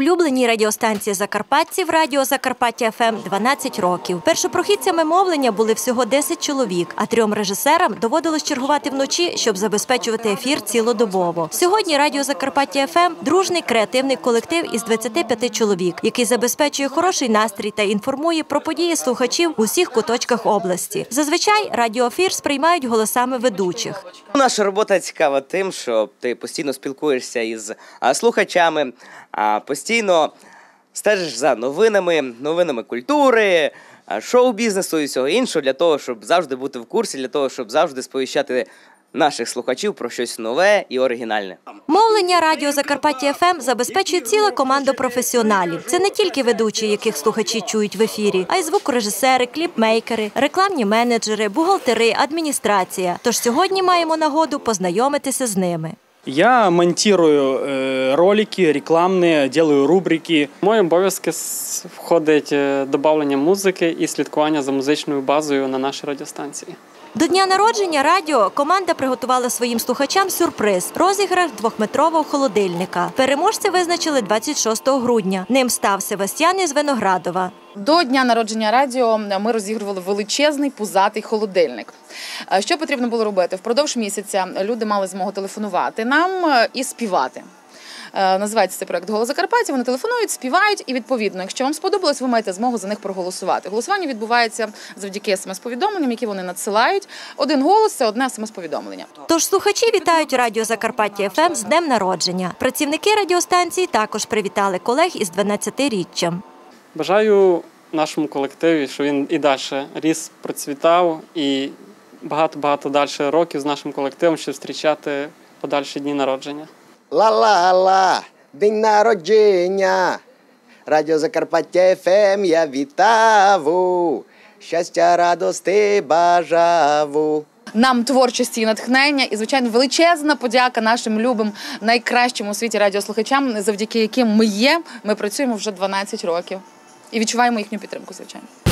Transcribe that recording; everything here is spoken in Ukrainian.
Улюбленій радіостанції Закарпатців Радіо Закарпаття ФМ 12 років. Першопрохідцями мовлення були всього 10 чоловік, а трьом режисерам доводилось чергувати вночі, щоб забезпечувати ефір цілодобово. Сьогодні Радіо Закарпаття ФМ дружний креативний колектив із 25 чоловік, який забезпечує хороший настрій та інформує про події слухачів у всіх куточках області. Зазвичай радіоефір сприймають голосами ведучих. Наша робота цікава тим, що ти постійно спілкуєшся із слухачами, а постійно стежиш за новинами, новинами культури, шоу-бізнесу і всього іншого для того, щоб завжди бути в курсі, для того, щоб завжди сповіщати наших слухачів про щось нове і оригінальне. Мовлення Радіо Закарпаття ФМ забезпечує ціла команда професіоналів. Це не тільки ведучі, яких слухачі чують в ефірі, а й звукорежисери, кліпмейкери, рекламні менеджери, бухгалтери, адміністрація. Тож сьогодні маємо нагоду познайомитися з ними. Я монтирую э, ролики рекламные, делаю рубрики. Мої обов'язки входить е, додавлення музики і слідкування за музичною базою на нашій радіостанції. До дня народження радіо команда приготувала своїм слухачам сюрприз розіграш двохметрового холодильника. Переможця визначили 26 грудня. Ним став Севастьян із Виноградова. До дня народження радіо ми розігрували величезний пузатий холодильник. Е, Що потрібно було робити? Впродовж місяця люди мали змогу телефонувати нам е, і співати. Е, Називається цей проект Голос Закарпаття. Вони телефонують, співають, і відповідно, якщо вам сподобалось, ви маєте змогу за них проголосувати. Голосування відбувається завдяки смс-повідомленням, які вони надсилають. Один голос це одне смс-повідомлення. Тож слухачі вітають Радіо Закарпаття ФМ з днем народження. Працівники радіостанції також привітали колег із 12-річчям. Бажаю нашому колективі, щоб він і далі ріс, процвітав і багато-багато далі років з нашим колективом, щоб зустрічати подальші дні народження. Ла-ла-ла, день народження. Радіо Закарпаття ФМ я вітаву. Щастя, радости бажаву. Нам творчості і натхнення, і звичайно величезна подяка нашим любим найкращим у світі радіослухачам, завдяки яким ми є. Ми працюємо вже 12 років і відчуваємо їхню підтримку, звичайно.